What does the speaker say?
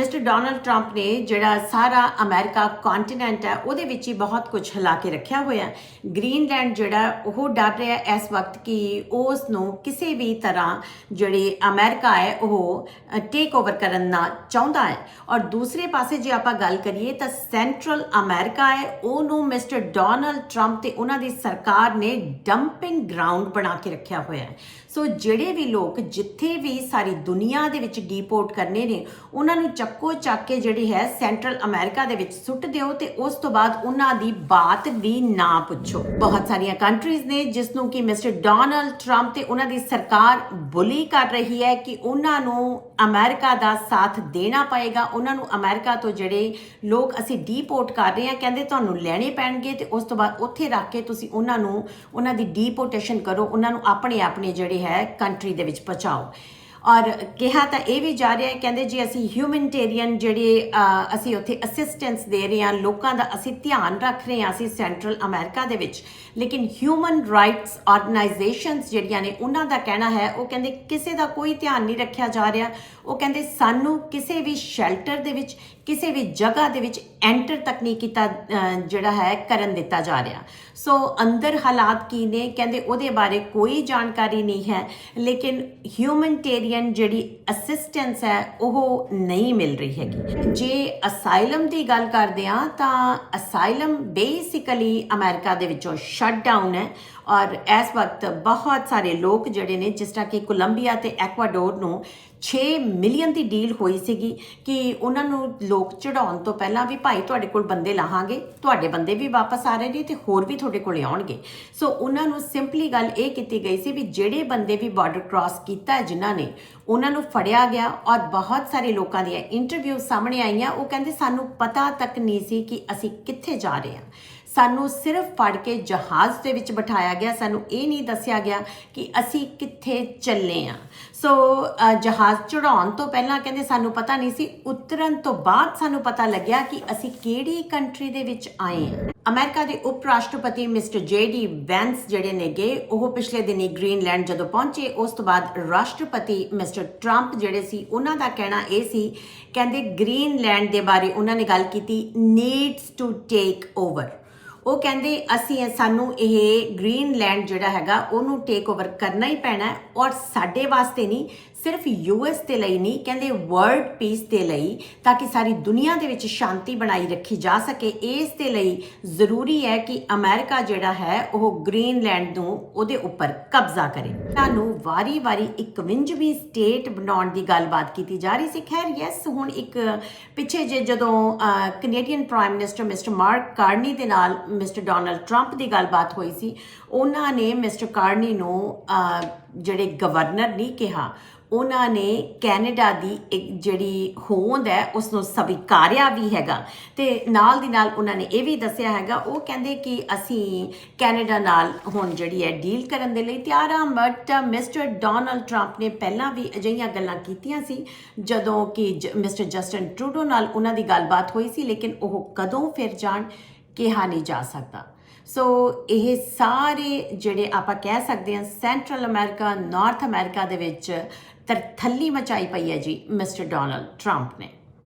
Mister Donald Trump ਨੇ ਜਿਹੜਾ ਸਾਰਾ ਅਮਰੀਕਾ ਕੰਟੀਨੈਂਟ ਹੈ, ਉਹਦੇ ਵਿੱਚ ਹੀ ਬਹੁਤ ਕੁਝ ਹਿਲਾ ਕੇ ਰੱਖਿਆ ਹੋਇਆ ਹੈ। ਗ੍ਰੀਨਲੈਂਡ ਜਿਹੜਾ ਉਹ ਡਰ ਰਿਹਾ ਇਸ ਵਕਤ ਕਿ ਉਸ ਨੂੰ ਕਿਸੇ ਵੀ ਤਰ੍ਹਾਂ ਜਿਹੜੇ ਅਮਰੀਕਾ ਹੈ, ਉਹ ਟੇਕ ਓਵਰ ਕਰਨ ਨਾ ਚਾਹੁੰਦਾ ਹੈ। ਔਰ ਦੂਸਰੇ ਪਾਸੇ ਜੇ ਆਪਾਂ ਗੱਲ ਕਰੀਏ ਤਾਂ ਸੈਂਟਰਲ ਅਮਰੀਕਾ ਹੈ, ਉਹਨੂੰ ਮਿਸਟਰ ਡੋਨਲਡ ਟਰੰਪ ਤੇ ਉਹਨਾਂ ਦੀ ਸਰਕਾਰ ਨੇ ਡੰਪਿੰਗ ਗਰਾਊਂਡ ਬਣਾ ਕੇ ਰੱਖਿਆ ਹੋਇਆ ਹੈ। ਸੋ ਜਿਹੜੇ ਵੀ ਲੋਕ ਜਿੱਥੇ ਵੀ ਸਾਰੀ ਦੁਨੀਆ ਦੇ ਵਿੱਚ ਡੀਪੋਰਟ ਕਰਨੇ ਨੇ, ਉਹਨਾਂ ਨੂੰ ਚੱਕੋ ਚੱਕ ਕੇ ਜਿਹੜੀ ਹੈ ਸੈਂਟਰਲ ਅਮਰੀਕਾ ਦੇ ਵਿੱਚ ਸੁੱਟ ਦਿਓ ਤੇ ਉਸ ਤੋਂ ਬਾਅਦ ਉਹਨਾਂ ਦੀ ਬਾਤ ਵੀ ਨਾ ਪੁੱਛੋ। ਬਹੁਤ ਸਾਰੀਆਂ ਕੰਟਰੀਜ਼ ਨੇ ਜਿਸ ਨੂੰ ਕਿ ਮਿਸਟਰ ਡੋਨਲਡ ਟਰੰਪ ਤੇ ਉਹਨਾਂ ਦੀ ਸਰਕਾਰ ਬੁਲੀ ਕਰ ਰਹੀ ਹੈ ਕਿ ਉਹਨਾਂ ਨੂੰ ਅਮਰੀਕਾ ਦਾ ਸਾਥ ਦੇਣਾ ਪਏਗਾ। ਉਹਨਾਂ ਨੂੰ ਅਮਰੀਕਾ ਤੋਂ ਜਿਹੜੇ ਲੋਕ ਅਸੀਂ ਡੀਪੋਰਟ ਕਰ ਰਹੇ ਹਾਂ, ਕਹਿੰਦੇ ਤੁਹਾਨੂੰ ਲੈਣੇ ਪੈਣਗੇ ਤੇ ਉਸ ਤੋਂ ਬਾਅਦ ਉੱਥੇ ਰੱਖ ਕੇ ਤੁਸੀਂ ਉਹਨਾਂ ਨੂੰ, ਉਹਨਾਂ ਦੀ ਡੀਪੋਰਟੇਸ਼ਨ ਕਰੋ, ਉਹਨਾਂ ਨੂੰ ਆਪਣੇ ਆਪਣੇ ਜਿਹੜੇ ਹੈ ਕੰਟਰੀ ਦੇ ਵਿੱਚ ਪਹੁੰਚਾਓ। ਔਰ ਕਿਹਾ ਤਾਂ ਇਹ ਵੀ ਜਾ ਰਿਹਾ ਹੈ, ਕਹਿੰਦੇ ਜੀ ਅਸੀਂ ਹਿਊਮਨਟੇਰੀਅਨ ਜਿਹੜੇ ਅਸੀਂ ਉੱਥੇ ਅਸਿਸਟੈਂਸ ਦੇ ਰਹੇ ਹਾਂ, ਲੋਕਾਂ ਦਾ ਅਸੀਂ ਧਿਆਨ ਰੱਖ ਰਹੇ ਹਾਂ ਅਸੀਂ ਸੈਂਟਰਲ ਅਮਰੀਕਾ ਦੇ ਵਿੱਚ। ਲੇਕਿਨ ਹਿਊਮਨ ਰਾਈਟਸ ਆਰਗੇਨਾਈਜੇਸ਼ਨਸ ਜਿਹੜੀਆਂ ਨੇ, ਉਹਨਾਂ ਦਾ ਕਹਿਣਾ ਹੈ, ਉਹ ਕਹਿੰਦੇ ਕਿਸੇ ਦਾ ਕੋਈ ਧਿਆਨ ਨਹੀਂ ਰੱਖਿਆ ਜਾ ਰਿਹਾ। ਉਹ ਕਹਿੰਦੇ ਸਾਨੂੰ ਕਿਸੇ ਵੀ ਸ਼ੈਲਟਰ ਦੇ ਵਿੱਚ, ਕਿਸੇ ਵੀ ਜਗ੍ਹਾ ਦੇ ਵਿੱਚ ਐਂਟਰ ਤੱਕ ਨਹੀਂ ਕੀਤਾ ਜਿਹੜਾ ਹੈ, ਕਰਨ ਦਿੱਤਾ ਜਾ ਰਿਹਾ। ਸੋ ਅੰਦਰ ਹਾਲਾਤ ਕੀ ਨੇ? ਕਹਿੰਦੇ ਉਹਦੇ ਬਾਰੇ ਕੋਈ ਜਾਣਕਾਰੀ ਨਹੀਂ ਹੈ। ਲੇਕਿਨ ਹਿਊਮਨਿਟੇਰੀਅਨ ਜਿਹੜੀ ਅਸਿਸਟੈਂਸ ਹੈ, ਉਹ ਨਹੀਂ ਮਿਲ ਰਹੀ ਹੈਗੀ। ਜੇ ਅਸਾਈਲਮ ਦੀ ਗੱਲ ਕਰਦੇ ਆ ਤਾਂ ਅਸਾਈਲਮ ਬੇਸਿਕਲੀ ਅਮਰੀਕਾ ਦੇ ਵਿੱਚੋਂ ਸ਼ਟ ਡਾਊਨ ਹੈ। ਔਰ ਇਸ ਵਕਤ ਬਹੁਤ ਸਾਰੇ ਲੋਕ ਜਿਹੜੇ ਨੇ, ਜਿਸ ਤਰ੍ਹਾਂ ਕਿ ਕੋਲੰਬੀਆ ਤੇ ਐਕਵਾਡੋਰ ਨੂੰ 6 ਮਿਲੀਅਨ ਦੀ ਡੀਲ ਹੋਈ ਸੀਗੀ ਕਿ ਉਹਨਾਂ ਨੂੰ ਲੋਕ ਚੜਾਉਣ ਤੋਂ ਪਹਿਲਾਂ ਵੀ ਭਾਈ ਤੁਹਾਡੇ ਕੋਲ ਬੰਦੇ ਲਾਹਾਂਗੇ, ਤੁਹਾਡੇ ਬੰਦੇ ਵੀ ਵਾਪਸ ਆ ਰਹੇ ਨੇ ਤੇ ਹੋਰ ਵੀ ਤੁਹਾਡੇ ਕੋਲੇ ਆਉਣਗੇ। ਸੋ ਉਹਨਾਂ ਨੂੰ ਸਿੰਪਲੀ ਗੱਲ ਇਹ ਕੀਤੀ ਗਈ ਸੀ ਵੀ ਜਿਹੜੇ ਬੰਦੇ ਵੀ ਬਾਰਡਰ ਕ੍ਰਾਸ ਕੀਤਾ ਹੈ ਜਿਨ੍ਹਾਂ ਨੇ, ਉਹਨਾਂ ਨੂੰ ਫੜਿਆ ਗਿਆ ਔਰ ਬਹੁਤ ਸਾਰੇ ਲੋਕਾਂ ਦੀਆਂ ਇੰਟਰਵਿਊ ਸਾਹਮਣੇ ਆਈਆਂ। ਉਹ ਕਹਿੰਦੇ, ਸਾਨੂੰ ਪਤਾ ਤੱਕ ਨਹੀਂ ਸੀ ਕਿ ਅਸੀਂ ਕਿੱਥੇ ਜਾ ਰਹੇ ਹਾਂ। ਸਾਨੂੰ ਸਿਰਫ ਫੜ ਕੇ ਜਹਾਜ਼ ਦੇ ਵਿੱਚ ਬਿਠਾਇਆ ਗਿਆ, ਸਾਨੂੰ ਇਹ ਨਹੀਂ ਦੱਸਿਆ ਗਿਆ ਕਿ ਅਸੀਂ ਕਿੱਥੇ ਚੱਲੇ ਆ। ਸੋ ਜਹਾਜ਼ ਚੜਾਉਣ ਤੋਂ ਪਹਿਲਾਂ ਕਹਿੰਦੇ ਸਾਨੂੰ ਪਤਾ ਨਹੀਂ ਸੀ, ਉਤਰਨ ਤੋਂ ਬਾਅਦ ਸਾਨੂੰ ਪਤਾ ਲੱਗਿਆ ਕਿ ਅਸੀਂ ਕਿਹੜੀ ਕੰਟਰੀ ਦੇ ਵਿੱਚ ਆਏ ਹਾਂ ਅਮਰੀਕਾ ਦੇ ਉਪ ਰਾਸ਼ਟਰਪਤੀ ਮਿਸਟਰ ਜੇਡੀ ਵੈਂਸ ਜਿਹੜੇ ਨੇਗੇ, ਉਹ ਪਿਛਲੇ ਦਿਨੀ ਗ੍ਰੀਨਲੈਂਡ ਜਦੋਂ ਪਹੁੰਚੇ, ਉਸ ਤੋਂ ਬਾਅਦ ਰਾਸ਼ਟਰਪਤੀ ਮਿਸਟਰ ਟਰੰਪ ਜਿਹੜੇ ਸੀ, ਉਹਨਾਂ ਦਾ ਕਹਿਣਾ ਇਹ ਸੀ, ਕਹਿੰਦੇ ਗ੍ਰੀਨਲੈਂਡ ਦੇ ਬਾਰੇ ਉਹਨਾਂ ਨੇ ਗੱਲ ਕੀਤੀ ਨੀਡਸ ਟੂ ਟੇਕ ਓਵਰ ਉਹ ਕਹਿੰਦੇ, ਅਸੀਂ ਸਾਨੂੰ ਇਹ ਗ੍ਰੀਨਲੈਂਡ ਜਿਹੜਾ ਹੈਗਾ, ਉਹਨੂੰ ਟੇਕ ਓਵਰ ਕਰਨਾ ਹੀ ਪੈਣਾ ਔਰ ਸਾਡੇ ਵਾਸਤੇ ਨਹੀਂ ਸਿਰਫ ਯੂਐਸ ਦੇ ਲਈ ਨਹੀਂ, ਕਹਿੰਦੇ ਵਰਲਡ ਪੀਸ ਦੇ ਲਈ, ਤਾਂ ਕਿ ਸਾਰੀ ਦੁਨੀਆ ਦੇ ਵਿੱਚ ਸ਼ਾਂਤੀ ਬਣਾਈ ਰੱਖੀ ਜਾ ਸਕੇ। ਇਸ ਦੇ ਲਈ ਜ਼ਰੂਰੀ ਹੈ ਕਿ ਅਮਰੀਕਾ ਜਿਹੜਾ ਹੈ, ਉਹ ਗ੍ਰੀਨਲੈਂਡ ਨੂੰ ਉਹਦੇ ਉੱਪਰ ਕਬਜ਼ਾ ਕਰੇ। ਤੁਹਾਨੂੰ ਵਾਰੀ-ਵਾਰੀ 51ਵੀਂ ਸਟੇਟ ਬਣਾਉਣ ਦੀ ਗੱਲਬਾਤ ਕੀਤੀ ਜਾ ਰਹੀ ਸੀ। ਖੈਰ ਯੈਸ ਹੁਣ ਇੱਕ ਪਿੱਛੇ ਜੇ ਜਦੋਂ Canadian prime minister mister Mark Carney ਦੇ ਨਾਲ ਮਿਸਟਰ ਡੋਨਲਡ ਟਰੰਪ ਦੀ ਗੱਲਬਾਤ ਹੋਈ ਸੀ, ਉਹਨਾਂ ਨੇ ਮਿਸਟਰ ਕਾਰਨੀ ਨੂੰ ਜਿਹੜੇ ਗਵਰਨਰ ਨਹੀਂ ਕਿਹਾ, ਉਹਨਾਂ ਨੇ ਕੈਨੇਡਾ ਦੀ ਇੱਕ ਜਿਹੜੀ ਹੋਂਦ ਹੈ ਉਸ ਨੂੰ ਸਵੀਕਾਰਿਆ ਵੀ ਹੈਗਾ। ਤੇ ਨਾਲ ਦੀ ਨਾਲ ਉਹਨਾਂ ਨੇ ਇਹ ਵੀ ਦੱਸਿਆ ਹੈਗਾ, ਉਹ ਕਹਿੰਦੇ ਕਿ ਅਸੀਂ ਕੈਨੇਡਾ ਨਾਲ ਹੁਣ ਜਿਹੜੀ ਹੈ ਡੀਲ ਕਰਨ ਦੇ ਲਈ ਤਿਆਰ ਹਾਂ, ਬਟ ਮਿਸਟਰ ਡੋਨਲਡ ਟਰੰਪ ਨੇ ਪਹਿਲਾਂ ਵੀ ਅਜਿਹੀਆਂ ਗੱਲਾਂ ਕੀਤੀਆਂ ਸੀ, ਜਦੋਂ ਕਿ ਜ- ਮਿਸਟਰ ਜਸਟਨ ਟਰੂਡੋ ਨਾਲ ਉਹਨਾਂ ਦੀ ਗੱਲਬਾਤ ਹੋਈ ਸੀ, ਲੇਕਿਨ ਉਹ ਕਦੋਂ ਫਿਰ ਜਾਣ ਕਿਹਾ ਨਹੀਂ ਜਾ ਸਕਦਾ। ਸੋ ਇਹ ਸਾਰੇ ਜਿਹੜੇ ਆਪਾਂ ਕਹਿ ਸਕਦੇ ਹਾਂ ਸੈਂਟਰਲ ਅਮਰੀਕਾ ਨਾਰਥ ਅਮਰੀਕਾ ਦੇ ਵਿੱਚ ਤਰਥੱਲੀ ਮਚਾਈ ਪਈ ਹੈ ਜੀ ਮਿਸਟਰ ਡੋਨਲਡ ਟਰੰਪ ਨੇ।